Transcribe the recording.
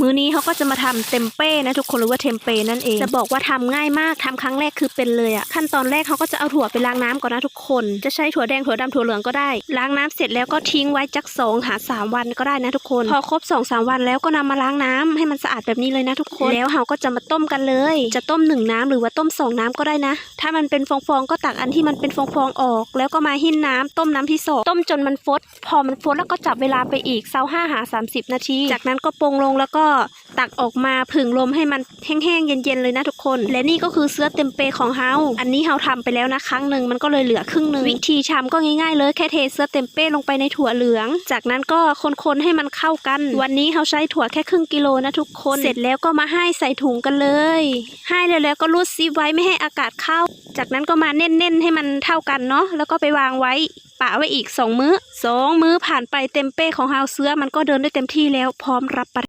มื้อนี้เขาก็จะมาทำเต็มเป้นะทุกคนหรือว่าเทมเป้นั่นเองจะบอกว่าทำง่ายมากทำครั้งแรกคือเป็นเลยอะขั้นตอนแรกเขาก็จะเอาถั่วไปล้างน้ำก่อนนะทุกคน จะใช้ถั่วแดงถั่วดำถั่วเหลืองก็ได้ ล้างน้ำเสร็จแล้วก็ทิ้งไว้จักสองหาสามวันก็ได้นะทุกคน พอครบสองสามวันแล้วก็นำมาล้างน้ำให้มันสะอาดแบบนี้เลยนะทุกคนแล้วเราก็จะมาต้มกันเลย จะต้มหนึ่งน้ำหรือว่าต้มสองน้ำก็ได้นะ ถ้ามันเป็นฟองๆก็ตักอันที่มันเป็นฟองๆออก แล้วก็มาหิ้นน้ำต้มน้ำที่สองต้มจนมันฟด พอมันฟดแล้วก็จับเวลาไปอีกเซาห้าหาสามสิบนาที จากนั้นก็ปรุงลงแล้วก็ตักออกมาผึ่งลมให้มันแห้งๆเย็นๆเลยนะทุกคน และนี่ก็คือเสื้อเต็มเปของเฮาอันนี้เฮาทำไปแล้วนะครั้งหนึ่งมันก็เลยเหลือครึ่งหนึ่งวิธีทำก็ง่ายๆเลยแค่เทเสื้อเต็มเป้ลงไปในถั่วเหลือง จากนั้นก็คนๆให้มันเข้ากัน วันนี้เฮาใช้ถั่วแค่ครึ่งกิโลนะทุกคนเสร็จแล้วก็มาให้ใส่ถุงกันเลยให้แล้วแล้วก็รูดซิปไว้ไม่ให้อากาศเข้า จากนั้นก็มาเน่นๆให้มันเท่ากันเนาะแล้วก็ไปวางไว้ปะไว้อีกสองมื้อสองมื้อผ่านไปเต็มเป้ของเฮาเสื้อมันก็เดินได้เต็มที่แล้วพร้อมรับประ